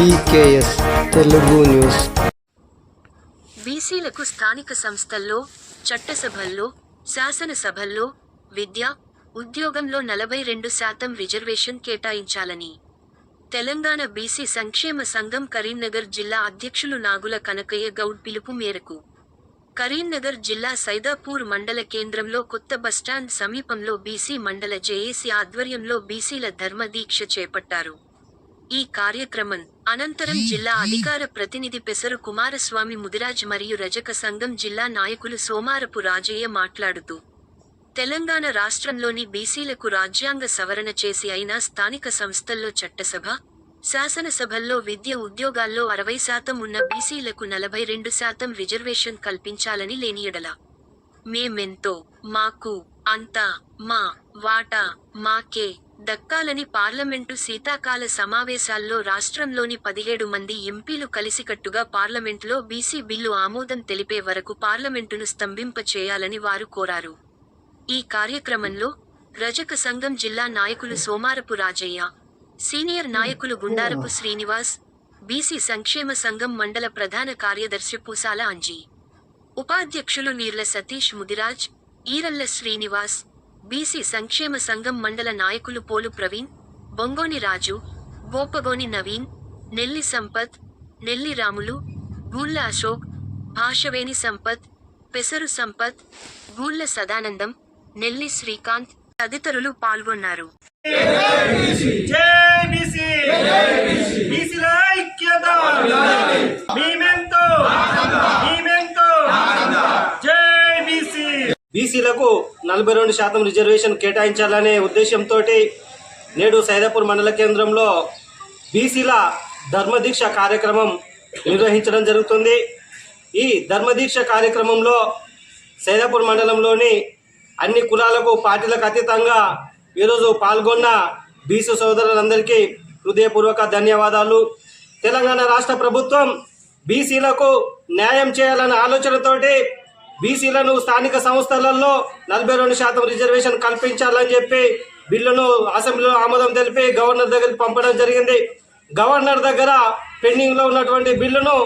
BKS Telugu news. బీసీలకు స్థానిక సంస్థల్లో చట్టసభల్లో శాసనసభల్లో విద్య ఉద్యోగంలో నలభై రెండు శాతం రిజర్వేషన్ కేటాయించాలని. తెలంగాణ బీసీ సంక్షేమ సంఘం కరీంనగర్ జిల్లా అధ్యక్షులు నాగుల కనకయ్య గౌడ్ పిలుపు మేరకు కరీంనగర్ జిల్లా సైదాపూర్ మండల కేంద్రంలో కొత్త బస్టాండ్ సమీపంలో బీసీ మండల జేఏసీ ఆధ్వర్యంలో బీసీల ధర్మ దీక్ష చేపట్టారు. ఈ కార్యక్రమం అనంతరం జిల్లా అధికార ప్రతినిధి పెసరు కుమారస్వామి ముదిరాజ్ మరియు రజక సంఘం జిల్లా నాయకులు సోమారపు రాజయ్య మాట్లాడుతూ తెలంగాణ రాష్ట్రంలోని బీసీలకు రాజ్యాంగ సవరణ చేసి అయినా స్థానిక సంస్థల్లో చట్టసభ శాసనసభల్లో విద్య ఉద్యోగాల్లో అరవై శాతం ఉన్న బీసీలకు నలభై రెండు శాతం రిజర్వేషన్ కల్పించాలని లేనియడల మేమెంతో మాకు అంతా మా వాటా మాకే దక్కాలని పార్లమెంటు శీతాకాల సమావేశాల్లో రాష్ట్రంలోని పదిహేడు మంది ఎంపీలు కలిసికట్టుగా పార్లమెంటులో బీసీ బిల్లు ఆమోదం తెలిపే వరకు పార్లమెంటును స్తంభింపచేయాలని వారు కోరారు. ఈ కార్యక్రమంలో రజక సంఘం జిల్లా నాయకులు సోమారపు రాజయ్య సీనియర్ నాయకులు గుండారపు శ్రీనివాస్ బీసీ సంక్షేమ సంఘం మండల ప్రధాన కార్యదర్శి పూసాల అంజీ ఉపాధ్యక్షులు నీర్ల సతీష్ ముదిరాజ్ ఈరల్ల శ్రీనివాస్ బీసీ సంక్షేమ సంఘం మండల నాయకులు పోలు ప్రవీణ్ బొంగోని రాజు గోపగోని నవీన్ నెల్లి సంపత్ నెల్లి రాములు గూళ్ళ అశోక్ భాషవేణి సంపత్ పెసరు సంపత్ గూళ్ళ సదానందం నెల్లి శ్రీకాంత్ తదితరులు పాల్గొన్నారు జై బీసీ బీసీల ఐక్యత మేమెంతో మేమెంతో జై బీసీ బీసీలకు నలభై రెండు శాతం రిజర్వేషన్ కేటాయించాలనే ఉద్దేశంతో నేడు సైదాపూర్ మండల కేంద్రంలో బీసీల ధర్మదీక్ష కార్యక్రమం నిర్వహించడం జరుగుతుంది. ఈ ధర్మదీక్ష కార్యక్రమంలో సైదాపూర్ మండలంలోని అన్ని కులాలకు పార్టీలకు అతీతంగా ఈరోజు పాల్గొన్న బీసీ సోదరులందరికీ హృదయపూర్వక ధన్యవాదాలు. తెలంగాణ రాష్ట్ర ప్రభుత్వం బీసీలకు న్యాయం చేయాలన్న ఆలోచనతోటి బీసీలను స్థానిక సంస్థలలో నలభై రెండు శాతం రిజర్వేషన్ కల్పించాలని చెప్పి బిల్లును అసెంబ్లీలో ఆమోదం తెలిపి గవర్నర్ దగ్గరికి పంపడం జరిగింది. గవర్నర్ దగ్గర పెండింగ్లో ఉన్నటువంటి బిల్లును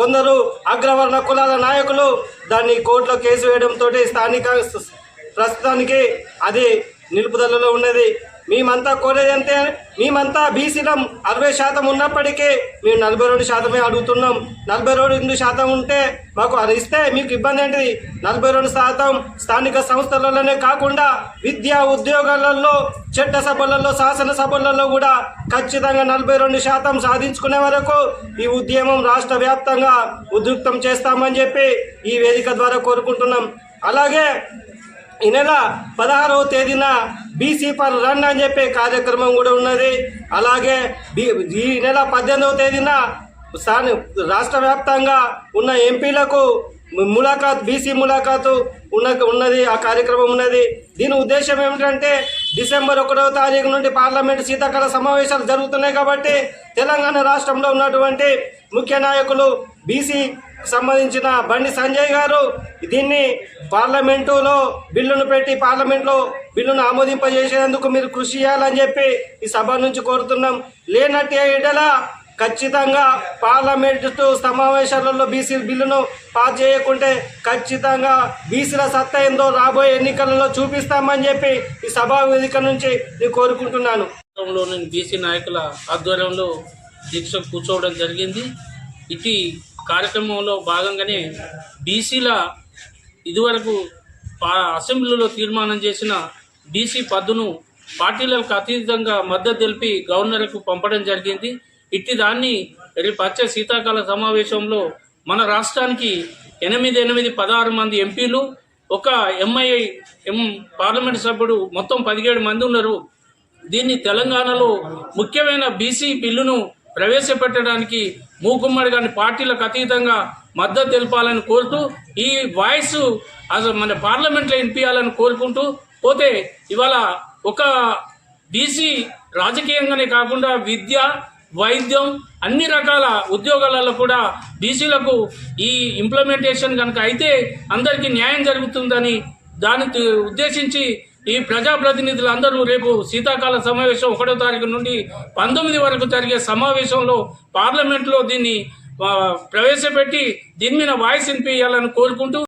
కొందరు అగ్రవర్ణ కులాల నాయకులు దాన్ని కోర్టులో కేసు వేయడంతో స్థానిక ప్రస్తుతానికి అది నిలుపుదలలో ఉన్నది. మేమంతా కోరేది మేమంతా బీసీలం అరవై శాతం ఉన్నప్పటికీ మేము నలభై రెండు శాతమే అడుగుతున్నాం. నలభై రెండు శాతం ఉంటే మాకు అది ఇస్తే మీకు ఇబ్బంది ఏంటిది? నలభై రెండు శాతం స్థానిక సంస్థలలోనే కాకుండా విద్యా ఉద్యోగాలలో చట్ట సభలలో శాసనసభలలో కూడా ఖచ్చితంగా నలభై రెండు శాతం సాధించుకునే వరకు ఈ ఉద్యమం రాష్ట్ర వ్యాప్తంగా ఉధృతం చేస్తామని చెప్పి ఈ వేదిక ద్వారా కోరుకుంటున్నాం. అలాగే ఈ నెల పదహారవ తేదీన బీసీ పర్ రన్ అని చెప్పే కార్యక్రమం కూడా ఉన్నది. అలాగే ఈ నెల పద్దెనిమిదవ తేదీన రాష్ట్ర వ్యాప్తంగా ఉన్న ఎంపీలకు ములాఖాత్ బీసీ ములాఖాతు ఉన్న ఉన్నది ఆ కార్యక్రమం ఉన్నది. దీని ఉద్దేశం ఏమిటంటే డిసెంబర్ ఒకటవ తారీఖు నుండి పార్లమెంట్ శీతాకాల సమావేశాలు జరుగుతున్నాయి కాబట్టి తెలంగాణ రాష్ట్రంలో ఉన్నటువంటి ముఖ్య నాయకులు బీసీ సంబంధించిన బండి సంజయ్ గారు దీన్ని పార్లమెంటులో బిల్లును పెట్టి పార్లమెంట్లో బిల్లును ఆమోదింపజేసేందుకు మీరు కృషి చేయాలని చెప్పి ఈ సభ నుంచి కోరుతున్నాం. లేనట్టు ఎడల ఖచ్చితంగా పార్లమెంటు సమావేశాలలో బీసీ బిల్లును పాస్ చేయకుంటే ఖచ్చితంగా బీసీల సత్తా ఏందో రాబోయే ఎన్నికలలో చూపిస్తామని చెప్పి ఈ సభా వేదిక నుంచి నేను కోరుకుంటున్నాను. బీసీ నాయకుల ఆధ్వర్యంలో దీక్ష కూర్చోవడం జరిగింది. ఇటు కార్యక్రమంలో భాగంగానే బీసీల ఇదివరకు అసెంబ్లీలో తీర్మానం చేసిన బీసీ పద్దును పార్టీలకు అతీతంగా మద్దతు తెలిపి గవర్నర్కు పంపడం జరిగింది. ఇట్టి దాన్ని రేపు వచ్చే శీతాకాల సమావేశంలో మన రాష్ట్రానికి ఎనిమిది ఎనిమిది పదహారు మంది ఎంపీలు ఒక ఎంఐఐ ఎం పార్లమెంట్ సభ్యుడు మొత్తం పదిహేడు మంది ఉన్నారు. దీన్ని తెలంగాణలో ముఖ్యమైన బీసీ బిల్లును ప్రవేశపెట్టడానికి మూకుమ్మడి గాని పార్టీలకు అతీతంగా మద్దతు తెలపాలని కోరుతూ ఈ వాయిస్ అసలు మన పార్లమెంట్లో వినిపించాలని కోరుకుంటూ పోతే ఇవాళ ఒక బీసీ రాజకీయంగానే కాకుండా విద్య వైద్యం అన్ని రకాల ఉద్యోగాలలో కూడా బీసీలకు ఈ ఇంప్లిమెంటేషన్ కనుక అయితే అందరికీ న్యాయం జరుగుతుందని దాని ఉద్దేశించి ఈ ప్రజాప్రతినిధులందరూ రేపు శీతాకాల సమావేశం ఒకటో తారీఖు నుండి పంతొమ్మిది వరకు జరిగే సమావేశంలో పార్లమెంట్లో దీన్ని ప్రవేశపెట్టి దీని మీద వాయిస్ వినిపించాలని కోరుకుంటూ